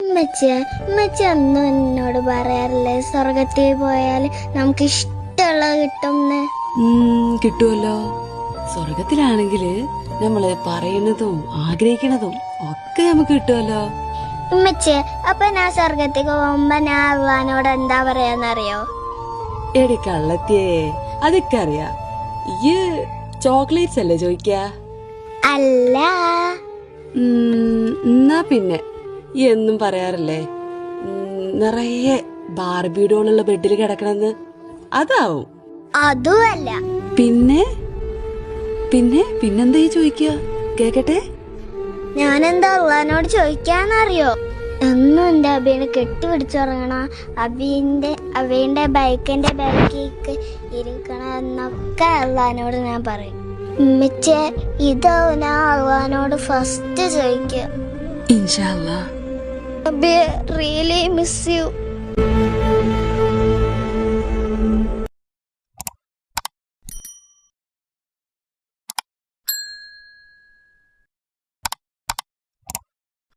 ഉമ്മച്ചേ ഉമ്മച്ചി ഒന്നും എന്നോട് പറയാറില്ലേ സ്വർഗത്തിൽ പോയാൽ നമുക്ക് ഇഷ്ടമുള്ള കിട്ടുംന്ന് ഉം, കിട്ടുമല്ലോ. സ്വർഗത്തിലാണെങ്കിൽ നമ്മൾ പറയുന്നതും ആഗ്രഹിക്കുന്നതും ഒക്കെ നമുക്ക് കിട്ടുമല്ലോ. ഉമ്മച്ചേ അപ്പൊ ഞാൻ സ്വർഗത്തിൽ പോകുമ്പോ ഞാൻ അള്ളഹാനോട് എന്താ പറയാന്നറിയോ? എടി കള്ളത്തിയേ അതൊക്കെ അറിയാ. ഈ ചോക്ലേറ്റ്സ് അല്ലേ ചോദിക്ക? അല്ല. എന്നാ പിന്നെ? ഈ എന്നും പറയാറില്ലേ? നിറയെ ബാർബി ഡോളുള്ള ബെഡിൽ കിടക്കണമെന്ന് അതാവും. അതുമല്ല. പിന്നെ? പിന്നെ പിന്നെന്താ ഈ ചോദിക്കുക? കേക്കട്ടെ? ഞാനെന്താ അള്ളഹാനോട് ചോദിക്കാന്നറിയോ? എന്നും എന്റെ അബീനെ കെട്ടിപ്പിടിച്ചുറങ്ങണ അബീന്റെ അബിന്റെ ബൈക്കിന്റെ ബാക്കിക്ക് ഇരിക്കണ എന്നൊക്കെ അള്ളഹാനോട് ഞാൻ പറയും. ഉമ്മച്ചേ ഇതാവും ഞാൻ അള്ളഹാനോട് ഫസ്റ്റ് ചോദിക്കുക. ഇൻഷാല്ലാ Babe, really miss you.